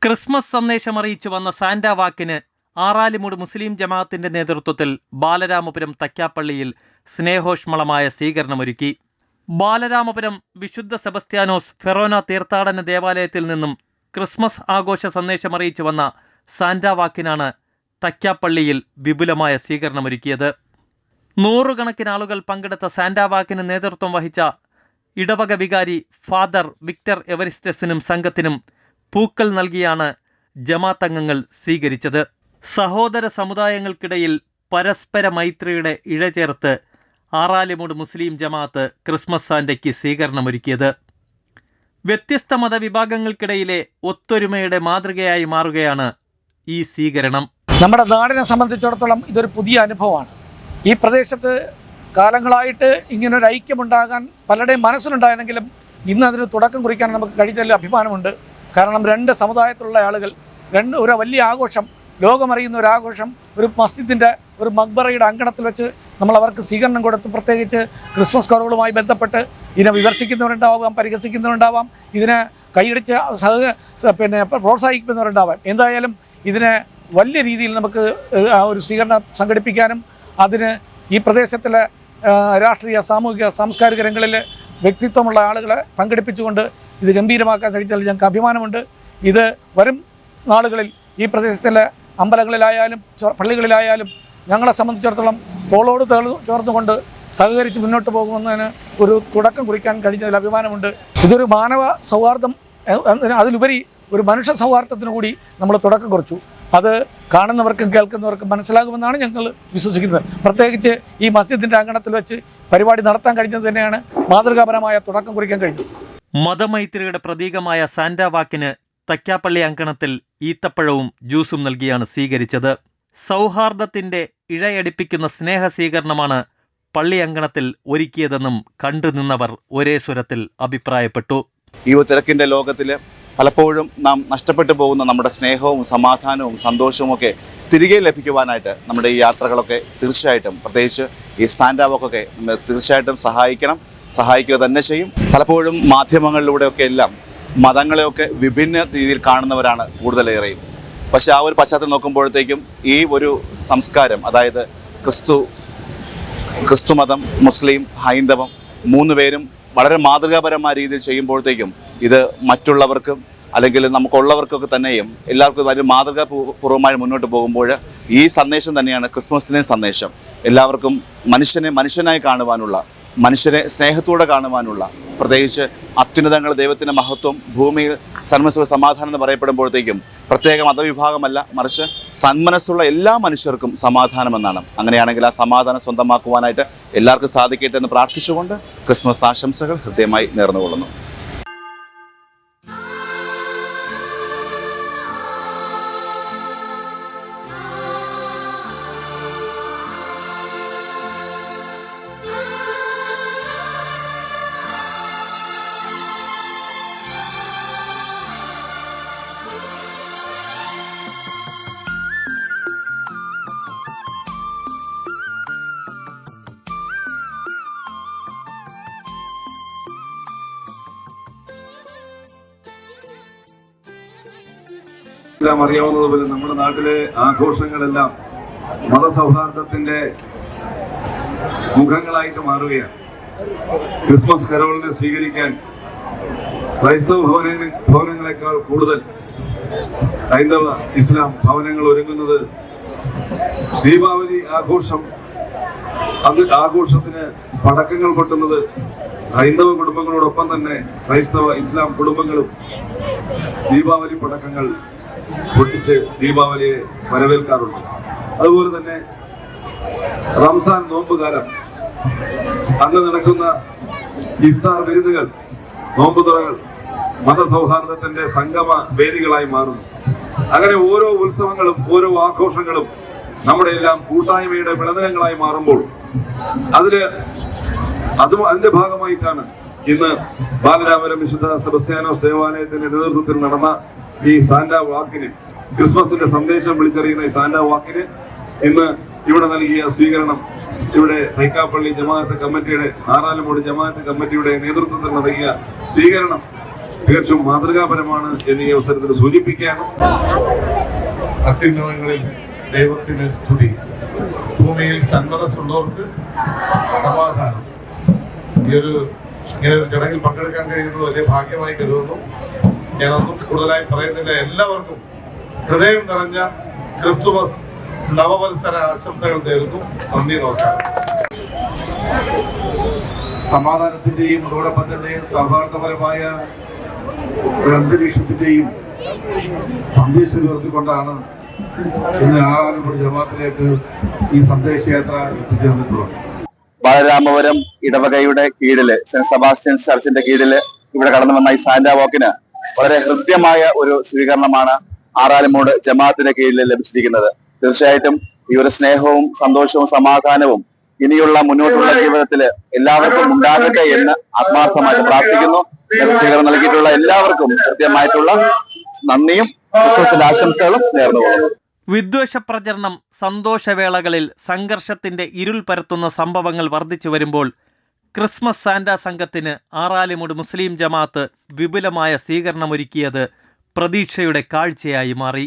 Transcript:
Christmas സന്ദേശം അറിയിച്ചു വന്ന സാന്റ വാക്കിന് ആറാലിമൂട് മുസ്ലിം ജമാഅത്തിന്റെ നേതൃത്വത്തിൽ ബാലരാമപുരം തക്കാപ്പള്ളിയിൽ സ്നേഹോഷ്മളമായ സ്വീകരണമൊരുക്കി. ബാലരാമപുരം വിശുദ്ധ സെബസ്ത്യാനോസ് ഫെറോന തീർത്ഥാടന ദേവാലയത്തിൽ നിന്നും ക്രിസ്മസ് ആഘോഷ സന്ദേശമറിയിച്ചു വന്ന സാന്റാവാക്കിനാണ് തക്കാപ്പള്ളിയിൽ വിപുലമായ സ്വീകരണമൊരുക്കിയത്. നൂറുകണക്കിന് ആളുകൾ പങ്കെടുത്ത സാന്റാവാക്കിന് നേതൃത്വം വഹിച്ച ഇടവക വികാരി ഫാദർ വിക്ടർ എവരിസ്റ്റസിനും സംഘത്തിനും പൂക്കൾ നൽകിയാണ് ജമാത്തംഗങ്ങൾ സ്വീകരിച്ചത്. സഹോദര സമുദായങ്ങൾക്കിടയിൽ പരസ്പര മൈത്രിയുടെ ഇഴചേർത്ത് ആറാലിമൂട് മുസ്ലിം ജമാഅത്ത് ക്രിസ്മസ് സാന്റയ്ക്ക് സ്വീകരണമൊരുക്കിയത്. വ്യത്യസ്ത മതവിഭാഗങ്ങൾക്കിടയിലെ ഒത്തൊരുമയുടെ മാതൃകയായി മാറുകയാണ് ഈ സ്വീകരണം. നമ്മുടെ നാടിനെ സംബന്ധിച്ചിടത്തോളം ഇതൊരു പുതിയ അനുഭവമാണ്. ഈ പ്രദേശത്ത് കാലങ്ങളായിട്ട് ഇങ്ങനൊരു ഐക്യമുണ്ടാകാൻ പലരുടെയും മനസ്സിലുണ്ടായെങ്കിലും ഇന്ന് അതിന് തുടക്കം കുറിക്കാൻ നമുക്ക് കഴിഞ്ഞതിൽ അഭിമാനമുണ്ട്. കാരണം രണ്ട് സമുദായത്തിലുള്ള ആളുകൾ രണ്ട് ഒരു വലിയ ആഘോഷം ലോകമറിയുന്ന ഒരു ആഘോഷം ഒരു മസ്ജിദിന്റെ ഒരു മക്ബറയുടെ അങ്കണത്തിൽ വെച്ച് നമ്മൾ അവർക്ക് സ്വീകരണം കൊടുത്ത് പ്രത്യേകിച്ച് ക്രിസ്മസ് കുറവുകളുമായി ബന്ധപ്പെട്ട് ഇതിനെ വിമർശിക്കുന്നവരുണ്ടാവാം പരിഹസിക്കുന്നവരുണ്ടാവാം ഇതിനെ കൈയടിച്ച് സഹ പിന്നെ പ്രോത്സാഹിപ്പിക്കുന്നവരുണ്ടാവാം. എന്തായാലും ഇതിനെ വലിയ രീതിയിൽ നമുക്ക് ഒരു സ്വീകരണം സംഘടിപ്പിക്കാനും അതിന് ഈ പ്രദേശത്തിലെ രാഷ്ട്രീയ സാമൂഹിക സാംസ്കാരിക രംഗങ്ങളിൽ വ്യക്തിത്വമുള്ള ആളുകളെ പങ്കെടുപ്പിച്ചുകൊണ്ട് ഇത് ഗംഭീരമാക്കാൻ കഴിഞ്ഞാൽ ഞങ്ങൾക്ക് അഭിമാനമുണ്ട്. ഇത് വരും നാളുകളിൽ ഈ പ്രദേശത്തിലെ അമ്പലങ്ങളിലായാലും പള്ളികളിലായാലും ഞങ്ങളെ സംബന്ധിച്ചിടത്തോളം തോളോട് തേൾ ചേർന്നുകൊണ്ട് സഹകരിച്ച് മുന്നോട്ട് പോകുന്നതിന് ഒരു തുടക്കം കുറിക്കാൻ കഴിഞ്ഞതിൽ അഭിമാനമുണ്ട്. ഇതൊരു മാനവ സൗഹാർദ്ദം അതിലുപരി ഒരു മനുഷ്യ സൗഹാർദ്ദത്തിന് കൂടി നമ്മൾ തുടക്കം കുറിച്ചു. അത് കാണുന്നവർക്കും കേൾക്കുന്നവർക്കും മനസ്സിലാകുമെന്നാണ് ഞങ്ങൾ വിശ്വസിക്കുന്നത്. പ്രത്യേകിച്ച് ഈ മസ്ജിദിന്റെ അങ്കണത്തിൽ വെച്ച് പരിപാടി നടത്താൻ കഴിഞ്ഞത് തന്നെയാണ് മാതൃകാപരമായ തുടക്കം കുറിക്കാൻ കഴിഞ്ഞത്. മതമൈത്രിയുടെ പ്രതീകമായ സാന്റ വാക്കിന് തക്കാപ്പള്ളി അങ്കണത്തിൽ ഈത്തപ്പഴവും ജ്യൂസും നൽകിയാണ് സ്വീകരിച്ചത്. സൗഹാർദ്ദത്തിന്റെ ഇഴയടിപ്പിക്കുന്ന സ്നേഹ സ്വീകരണമാണ് പള്ളി അങ്കണത്തിൽ ഒരുക്കിയതെന്നും കണ്ടുനിന്നവർ ഒരേ സ്വരത്തിൽ അഭിപ്രായപ്പെട്ടു. ഈ തിരക്കിന്റെ ലോകത്തിലെ ലോകത്തിൽ പലപ്പോഴും നാം നഷ്ടപ്പെട്ടു പോകുന്ന നമ്മുടെ സ്നേഹവും സമാധാനവും സന്തോഷവും ഒക്കെ തിരികെ ലഭിക്കുവാനായിട്ട് നമ്മുടെ ഈ യാത്രകളൊക്കെ തീർച്ചയായിട്ടും പ്രത്യേകിച്ച് ഈ സാൻഡാവൊക്കെ നമ്മൾ തീർച്ചയായിട്ടും സഹായിക്കണം സഹായിക്കുക തന്നെ ചെയ്യും. പലപ്പോഴും മാധ്യമങ്ങളിലൂടെയൊക്കെ എല്ലാം മതങ്ങളെയൊക്കെ വിഭിന്ന രീതിയിൽ കാണുന്നവരാണ് കൂടുതലേറെയും. പക്ഷേ ആ ഒരു പശ്ചാത്തലം നോക്കുമ്പോഴത്തേക്കും ഈ ഒരു സംസ്കാരം അതായത് ക്രിസ്തു ക്രിസ്തുമതം മുസ്ലിം ഹൈന്ദവം മൂന്ന് പേരും വളരെ മാതൃകാപരമായ രീതിയിൽ ചെയ്യുമ്പോഴത്തേക്കും ഇത് മറ്റുള്ളവർക്കും അല്ലെങ്കിൽ നമുക്കുള്ളവർക്കൊക്കെ തന്നെയും എല്ലാവർക്കും വളരെ മാതൃകാ പൂർവമായി മുന്നോട്ട് പോകുമ്പോൾ ഈ സന്ദേശം തന്നെയാണ് ക്രിസ്മസിന്റെ സന്ദേശം. എല്ലാവർക്കും മനുഷ്യനെ മനുഷ്യനായി കാണുവാനുള്ള മനുഷ്യരെ സ്നേഹത്തോടെ കാണുവാനുള്ള പ്രത്യേകിച്ച് അത്യുന്നതങ്ങൾ ദൈവത്തിന്റെ മഹത്വം ഭൂമിയിൽ സന്മനസ്സുള്ള സമാധാനം എന്ന് പറയപ്പെടുമ്പോഴത്തേക്കും പ്രത്യേക മതവിഭാഗമല്ല മറിച്ച് സന്മനസ്സുള്ള എല്ലാ മനുഷ്യർക്കും സമാധാനമെന്നാണ് അങ്ങനെയാണെങ്കിൽ ആ സമാധാനം സ്വന്തമാക്കുവാനായിട്ട് എല്ലാവർക്കും സാധിക്കട്ടെ എന്ന് പ്രാർത്ഥിച്ചുകൊണ്ട് ക്രിസ്മസ് ആശംസകൾ ഹൃദ്യമായി നേർന്നുകൊള്ളുന്നു. എല്ലാം അറിയാവുന്നതുപോലെ നമ്മുടെ നാട്ടിലെ ആഘോഷങ്ങളെല്ലാം മതസൗഹാർദ്ദത്തിന്റെ മുഖങ്ങളായിട്ട് മാറുകയാണ്. ക്രിസ്മസ് കരോളിനെ സ്വീകരിക്കാൻ ക്രൈസ്തവ ഭവന ഭവനങ്ങളെക്കാൾ കൂടുതൽ ഹൈന്ദവ ഇസ്ലാം ഭവനങ്ങൾ ഒരുങ്ങുന്നത് ദീപാവലി ആഘോഷം അത് ആഘോഷത്തിന് പടക്കങ്ങൾ പൊട്ടുന്നത് ഹൈന്ദവ കുടുംബങ്ങളോടൊപ്പം തന്നെ ക്രൈസ്തവ ഇസ്ലാം കുടുംബങ്ങളും ദീപാവലി പടക്കങ്ങൾ പൊട്ടിച്ച് ദീപാവലിയെ വരവേൽക്കാറുണ്ട്. അതുപോലെ തന്നെ റംസാൻ നോമ്പുകാലം അന്ന് നടക്കുന്ന ഇഫ്താർ വിരുന്നുകൾ നോമ്പുതുറകൾ മതസൗഹാർദ്ദത്തിന്റെ സംഗമ വേദികളായി മാറുന്നു. അങ്ങനെ ഓരോ ഉത്സവങ്ങളും ഓരോ ആഘോഷങ്ങളും നമ്മുടെ എല്ലാം കൂട്ടായ്മയുടെ വിളനിലങ്ങളായി മാറുമ്പോൾ അതിൽ അതും അതിന്റെ ഭാഗമായിട്ടാണ് ഇന്ന് ബാലരാമപുരം വിശുദ്ധ സെബസ്ത്യാനോസ് ദേവാലയത്തിന്റെ നേതൃത്വത്തിൽ നടന്ന ഈ സാന്റ വാക്കിന് ക്രിസ്മസിന്റെ സന്ദേശം വിളിച്ചറിയുന്ന ഈ സാന്റ വാക്കിന് ഇന്ന് ഇവിടെ നൽകിയ സ്വീകരണം ഇവിടെ തൈക്കാപ്പള്ളി ജമാഅത്ത് കമ്മിറ്റിയുടെ ആറാലുമൂട് ജമാഅത്ത് കമ്മിറ്റിയുടെ നേതൃത്വത്തിൽ നൽകിയ സ്വീകരണം തീർച്ചയായും മാതൃകാപരമാണ് എന്ന് ഈ അവസരത്തിൽ സൂചിപ്പിക്കുകയാണ്. അത്യുന്നതങ്ങളിൽ ദൈവത്തിന് സ്തുതി. ഭൂമിയിൽ സന്മനസ്സുള്ളവർക്ക് സമാധാനം. ഈ ഒരു ഇങ്ങനെ ഒരു ചടങ്ങിൽ പങ്കെടുക്കാൻ കഴിയുന്നത് വലിയ ഭാഗ്യമായി കരുതുന്നു. ഞാനൊന്നും കൂടുതലായി പറയുന്നില്ല. എല്ലാവർക്കും ഹൃദയം നിറഞ്ഞ ക്രിസ്തുമസ് നവവത്സര ആശംസകൾ നേരുന്നു. നന്ദി നമസ്കാരം. സമാധാനത്തിന്റെയും അതോടൊപ്പം തന്നെ സൗഹാർദ്ദപരമായ ഒരു അന്തരീക്ഷത്തിന്റെയും സന്ദേശം ഉയർത്തിക്കൊണ്ടാണ് ഇന്ന് ആറാലപ്പുഴ ജമാത്തിലേക്ക് ഈ സന്ദേശയാത്ര എത്തിച്ചേർന്നിട്ടുള്ളത് ബാലരാമപുരം ഇടവകയുടെ കീഴിൽ സെന്റ് സെബാസ്റ്റ്യൻ ചർച്ചിന്റെ കീഴിൽ ഇവിടെ കടന്നു വന്ന ഈ സാന്റാ വാക്കിന് വളരെ ഹൃദ്യമായ ഒരു സ്വീകരണമാണ് ആറാലുമൂട് ജമാഅത്തിന്റെ കീഴിൽ ലഭിച്ചിരിക്കുന്നത്. തീർച്ചയായിട്ടും ഈ ഒരു സ്നേഹവും സന്തോഷവും സമാധാനവും ഇനിയുള്ള മുന്നോട്ടുള്ള ജീവിതത്തിൽ എല്ലാവർക്കും ഉണ്ടാകട്ടെ എന്ന് ആത്മാർത്ഥമായിട്ട് പ്രാർത്ഥിക്കുന്നു. സ്വീകരണം നൽകിയിട്ടുള്ള എല്ലാവർക്കും കൃത്യമായിട്ടുള്ള നന്ദിയും ആശംസകളും നേർന്നുകൊള്ളുന്നു വിദ്വേഷ പ്രചരണം സന്തോഷവേളകളിൽ സംഘർഷത്തിന്റെ ഇരുൾ പരത്തുന്ന സംഭവങ്ങൾ വർദ്ധിച്ചു വരുമ്പോൾ ക്രിസ്മസ് സാന്റ സംഘത്തിന് ആറാലിമുട് മുസ്ലിം ജമാഅത്ത് വിപുലമായ സ്വീകരണമൊരുക്കിയത് പ്രതീക്ഷയുടെ കാഴ്ചയായി മാറി.